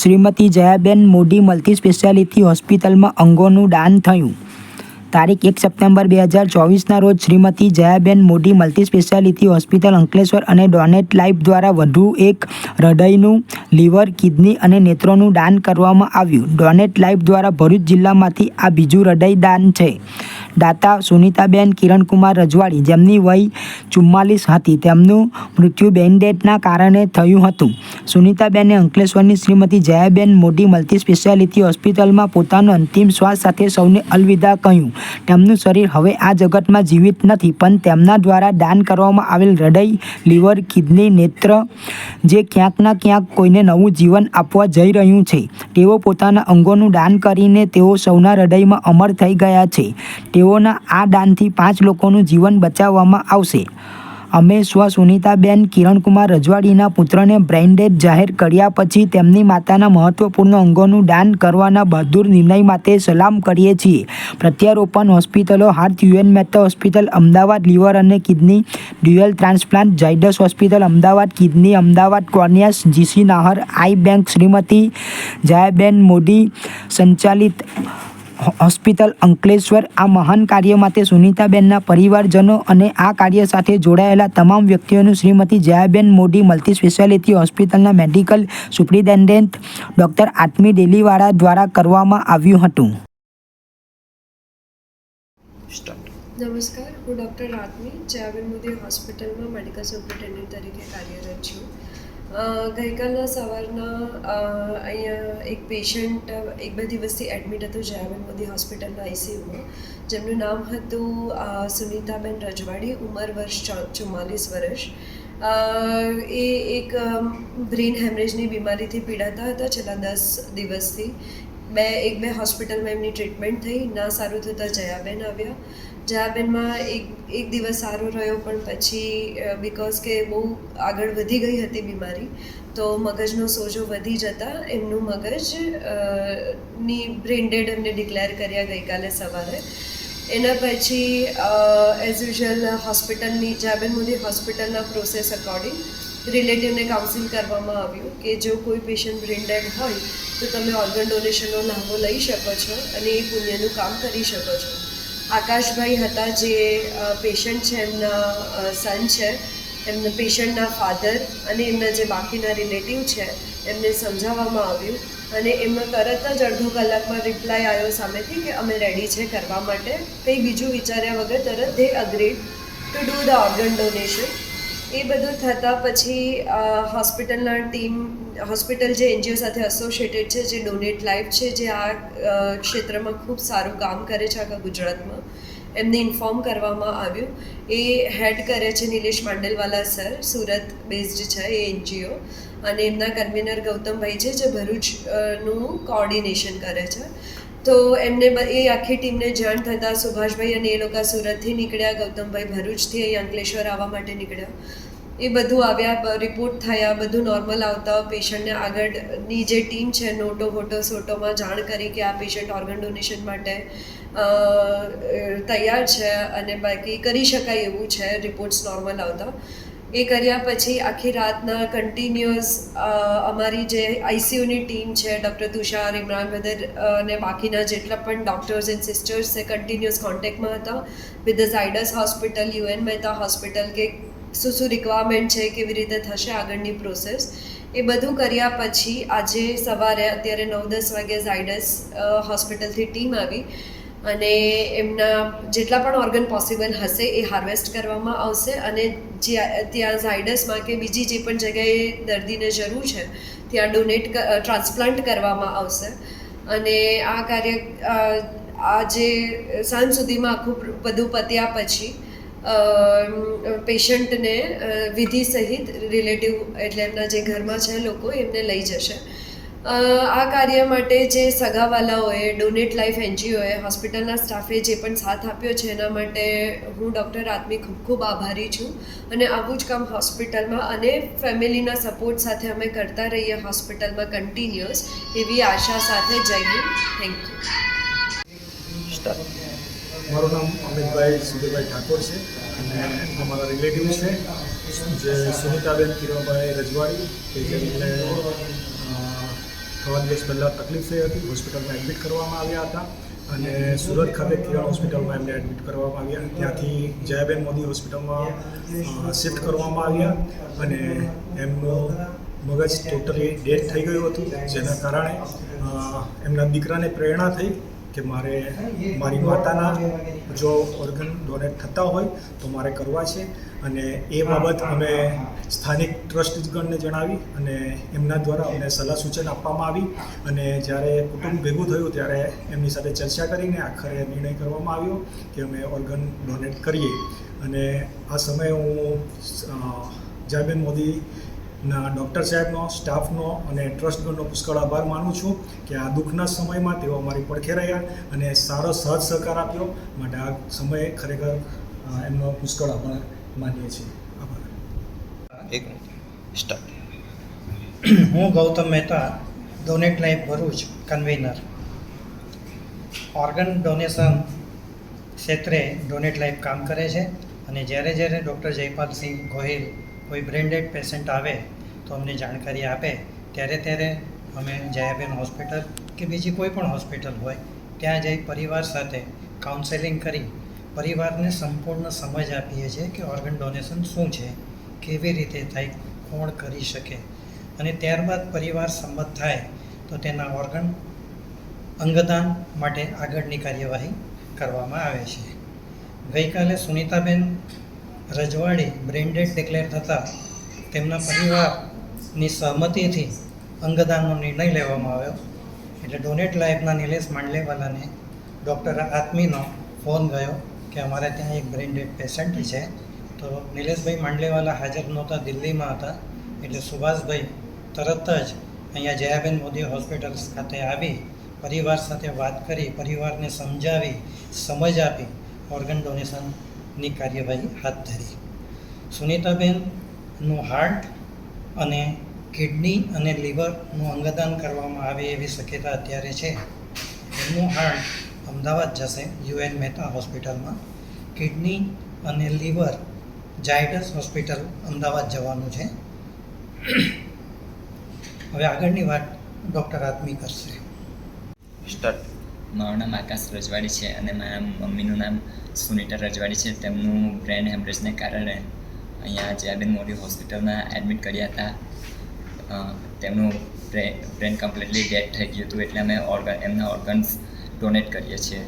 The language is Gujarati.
શ્રીમતી જયાબેન મોઢી મલ્ટી સ્પેશિયાલિટી હોસ્પિટલમાં અંગોનું દાન થયું. તારીખ એક સપ્ટેમ્બર બે હજાર ચોવીસના રોજ Shrimati Jayaben Modhi multi speciality hospital Ankleshwar અને ડોનેટ લાઈફ દ્વારા વધુ એક હૃદયનું, લીવર, કિડની અને નેત્રોનું દાન કરવામાં આવ્યું. ડોનેટ લાઈફ દ્વારા ભરૂચ જિલ્લામાંથી આ બીજું હૃદય દાન છે. દાતા સુનીતાબેન કિરણકુમાર રજવાડી જેમની વય ચુમ્માલીસ હતી. તેમનું મૃત્યુ બેન્ડેડના કારણે થયું હતું. સુનીતાબેને અંકલેશ્વરની શ્રીમતી જયાબેન મોડી મલ્ટી સ્પેશિયાલિટી હોસ્પિટલમાં પોતાનો અંતિમ શ્વાસ સાથે સૌને અલવિદા કહ્યું, તેમનું શરીર હવે આ જગતમાં જીવિત નથી, પણ તેમના દ્વારા દાન કરવામાં આવેલ હૃદય, લીવર, કિડની, નેત્ર, જે ક્યાંકના ક્યાંક કોઈને નવું જીવન આપવા જઈ રહ્યું છે. તેઓ પોતાના અંગોનું દાન કરીને તેઓ સૌના હૃદયમાં અમર થઈ ગયા છે. તેઓના આ દાનથી પાંચ લોકોનું જીવન બચાવવામાં આવશે. અમે સ્વ સુનીતાબેન કિરણકુમાર રજવાડીના પુત્રને બ્રેન્ડેડ જાહેર કર્યા પછી તેમની માતાના મહત્વપૂર્ણ અંગોનું દાન કરવાના બહાદુર નિર્ણય માટે સલામ કરીએ છીએ. પ્રત્યારોપણ હોસ્પિટલો heart UN Mehta hospital, Ahmedabad liver અને kidney dual transplant, Zydus hospital, Ahmedabad kidney, Ahmedabad corneas, GC Nahar, eye bank Shrimati Jayaben Modi સંચાલિત હોસ્પિટલ અંકલેશ્વર આ મહાન કાર્ય માટે સુનીતાબેનના પરિવારજનો અને આ કાર્ય સાથે જોડાયેલા તમામ વ્યક્તિઓનું શ્રીમતી જયાબેન મોદી મલ્ટી સ્પેશિયાલિટી હોસ્પિટલના medical superintendent doctor Aatmi Deliwala દ્વારા કરવામાં આવ્યું હતું. નમસ્કાર, હું ડૉક્ટર રાતમી જયાબેન મોદી હોસ્પિટલમાં મેડિકલ સુપ્રિન્ટેન્ડન્ટ તરીકે કાર્યરત છું. અ, ગઈકાલના સવારના અહીંયા એક પેશન્ટ એક બે દિવસથી એડમિટ હતું જયાબેન મોદી હોસ્પિટલના આઈસીયુમાં જેમનું નામ હતું સુનીતાબેન રજવાડી ઉંમર વર્ષ ચુમ્માલીસ વર્ષ. એ એક બ્રેન હેમરેજની બીમારીથી પીડાતા હતા છેલ્લા દસ દિવસથી. બે એક બે હોસ્પિટલમાં એમની ટ્રીટમેન્ટ થઈ ના સારું થતાં જયાબેન આવ્યા. જયાબેનમાં એક એક દિવસ સારો રહ્યો, પણ પછી બિકોઝ કે બહુ આગળ વધી ગઈ હતી બીમારી, તો મગજનો સોજો વધી જતાં એમનું મગજની બ્રેન્ડેડ એમને ડિક્લેર કર્યા ગઈકાલે સવારે. એના પછી એઝ યુઝ્યુઅલ હોસ્પિટલની જાબેન મોદી હોસ્પિટલના પ્રોસેસ અકોર્ડિંગ રિલેટિવને કાઉન્સિલ કરવામાં આવ્યું કે જો કોઈ પેશન્ટ બ્રેન્ડેડ હોય, તો તમે ઓર્ગન ડોનેશનનો લાભો લઈ શકો છો અને એ પુણ્યનું કામ કરી શકો છો. આકાશભાઈ હતા જે પેશન્ટ છે, એમના સન છે. એમના પેશન્ટના ફાધર અને એમના જે બાકીના રિલેટિવ છે, એમને સમજાવવામાં આવ્યું અને એમનો તરત જ અડધો કલાકમાં રિપ્લાય આવ્યો સામેથી કે અમે રેડી છે કરવા માટે. કંઈ બીજું વિચાર્યા વગર તરત they agreed to do the organ donation એ બધું થતાં પછી હોસ્પિટલના ટીમ હોસ્પિટલ જે એનજીઓ સાથે એસોસિએટેડ છે, જે ડોનેટ લાઈફ છે, જે આ ક્ષેત્રમાં ખૂબ સારું કામ કરે છે આખા ગુજરાતમાં, એમને ઇન્ફોર્મ કરવામાં આવ્યું. એ હેડ કરે છે નિલેશ માંડલવાલા સર સુરત બેઝડ છે એ એનજીઓ. અને એમના કન્વીનર ગૌતમભાઈ છે, જે ભરૂચનું કોઓર્ડિનેશન કરે છે. તો એમને એ આખી ટીમને જાણ થતાં સુભાષભાઈ અને એ લોકો સુરતથી નીકળ્યા, ગૌતમભાઈ ભરૂચથી અહીં અંકલેશ્વર આવવા માટે નીકળ્યા. એ બધું આવ્યા રિપોર્ટ થયા, બધું નોર્મલ આવતા પેશન્ટને આગળની જે ટીમ છે, નોટો વોટો સોટોમાં જાણ કરી કે આ પેશન્ટ ઓર્ગન ડોનેશન માટે તૈયાર છે અને બાકી કરી શકાય એવું છે રિપોર્ટ્સ નોર્મલ આવતા. એ કર્યા પછી આખી રાતના કન્ટિન્યુઅસ અમારી જે આઈસીયુની ટીમ છે, ડૉક્ટર તુષાર, ઇમરાન બદર અને બાકીના જેટલા પણ ડૉક્ટર્સ એન્ડ સિસ્ટર્સ છે કન્ટિન્યુઅસ કોન્ટેક્ટમાં હતા. With the Zydus hospital UN Mehta hospital કે શું શું રિક્વાયરમેન્ટ છે, કેવી રીતે થશે આગળની પ્રોસેસ એ બધું કર્યા પછી આજે સવારે અત્યારે નવ દસ વાગ્યે ઝાયડસ હોસ્પિટલથી ટીમ આવી અને એમના જેટલા પણ ઓર્ગન પોસિબલ હશે એ હાર્વેસ્ટ કરવામાં આવશે અને જ્યાં, ત્યાં ઝાયડસમાં કે બીજી જે પણ જગ્યાએ દર્દીને જરૂર છે, ત્યાં ડોનેટ ટ્રાન્સપ્લાન્ટ કરવામાં આવશે. અને આ કાર્ય આજે સાંજ સુધીમાં આખું બધું પત્યા પછી પેશન્ટને વિધિ સહિત રિલેટિવ એટલે એમના જે ઘરમાં છે લોકો એમને લઈ જશે. આ કાર્ય માટે જે સગાવાલાઓએ ડોનેટ લાઈફ એનજીઓએ હોસ્પિટલના સ્ટાફે જે પણ સાથ આપ્યો છે એના માટે હું ડૉક્ટર આત્મી ખૂબ ખૂબ આભારી છું. અને આવું જ કામ હોસ્પિટલમાં અને ફેમિલીના સપોર્ટ સાથે અમે કરતા રહીએ હોસ્પિટલમાં કન્ટિન્યુઅસ એવી આશા સાથે જય હિન્દ. થેન્ક યુ મારું નામ અમિતભાઈ સુધીરભાઈ ઠાકોર છે અને અમારા રિલેટિવ છે, જે સુનિતાબેન, કિરણભાઈ રજવાડી, કે જેમને થવા દિવસ પહેલાં તકલીફ થઈ હતી, હોસ્પિટલમાં એડમિટ કરવામાં આવ્યા હતા અને સુરત ખાતે કિરણ હોસ્પિટલમાં એમને એડમિટ કરવામાં આવ્યા. ત્યાંથી જયાબેન મોદી હોસ્પિટલમાં શિફ્ટ કરવામાં આવ્યા અને એમનું મગજ ટોટલી ડેડ થઈ ગયું હતું, જેના કારણે એમના દીકરાને પ્રેરણા થઈ કે મારે મારી માતાના જો ઓર્ગન ડોનેટ થતા હોય તો મારે કરવા છે. અને એ બાબત અમે સ્થાનિક ટ્રસ્ટગણને જણાવી અને એમના દ્વારા અમને સલાહ સૂચન આપવામાં આવી. અને જ્યારે કુટુંબ ભેગું થયું ત્યારે એમની સાથે ચર્ચા કરીને આખરે નિર્ણય કરવામાં આવ્યો કે અમે ઓર્ગન ડોનેટ કરીએ. અને આ સમયે હું જાબેન મોદી ના ડૉક્ટર સાહેબનો સ્ટાફનો અને ટ્રસ્ટગણનો પુષ્કળ આભાર માનું છું કે આ દુઃખના સમયમાં તેઓ અમારી પડખે રહ્યા અને સારો સહજ સહકાર આપ્યો. માટે આ સમયે ખરેખર એમનો પુષ્કળ આભાર માનીએ છીએ. આભાર. એક મિનિટ. સ્ટાર્ટ હું Gautam Mehta donate life Bharuch convener organ donation ક્ષેત્રે ડોનેટ લાઈફ કામ કરે છે અને જ્યારે જ્યારે ડૉક્ટર જયપાલસિંહ ગોહિલ કોઈ બ્રેન્ડેડ પેશન્ટ આવે તો અમને જાણકારી આપે, ત્યારે ત્યારે અમે જયાબેન હોસ્પિટલ કે બીજી કોઈ પણ હોસ્પિટલ હોય, ત્યાં જઈ પરિવાર સાથે કાઉન્સેલિંગ કરી, પરિવારને સંપૂર્ણ સમજ આપીએ છીએ કે ઓર્ગન ડોનેશન શું છે, કેવી રીતે થાય, કોણ કરી શકે. અને ત્યારબાદ પરિવાર સંમત થાય, તો તેના ઓર્ગન અંગદાન માટે આગળની કાર્યવાહી કરવામાં આવે છે. ગઈકાલે સુનીતાબેન રજવાડી બ્રેન્ડેડ ડિક્લેર થતાં તેમના પરિવારની સહમતિથી અંગદાનનો નિર્ણય લેવામાં આવ્યો. એટલે ડોનેટ લાઈફના નિલેશ માંડલેવાલાને ડૉક્ટર આત્મીનો ફોન ગયો કે અમારે ત્યાં એક બ્રેન્ડેડ પેશન્ટ છે. તો નિલેશભાઈ માંડલેવાલા હાજર નહોતા, દિલ્હીમાં હતા. એટલે સુભાષભાઈ તરત જ અહીંયા જયાબેન મોદી હોસ્પિટલ્સ ખાતે આવી, પરિવાર સાથે વાત કરી, પરિવારને સમજાવી, સમજ આપી ઓર્ગન ડોનેશનની કાર્યવાહી હાથ ધરી. સુનીતાબેનનું હાર્ટ અને કિડની અને લીવરનું અંગદાન કરવામાં આવે એવી શક્યતા અત્યારે છે. એમનું હાર્ટ અમદાવાદ જશે યુએન મહેતા હોસ્પિટલમાં કિડની અને લીવર જાયડસ હોસ્પિટલ અમદાવાદ જવાનું છે. હવે આગળની વાત ડૉક્ટર આત્મી કરશે સ્ટાર્ટ મારું નામ આકાશ રજવાડી છે અને મારા મમ્મીનું નામ સુનીતા રજવાડી છે. તેમનું બ્રેન હેમરેજને કારણે અહીંયા જયાબેન મોદી હોસ્પિટલમાં એડમિટ કર્યા હતા. તેમનું બ્રેન કમ્પ્લીટલી ડેડ થઈ ગયું હતું એટલે અમે ઓર્ગન, એમના ઓર્ગન્સ ડોનેટ કરીએ છીએ.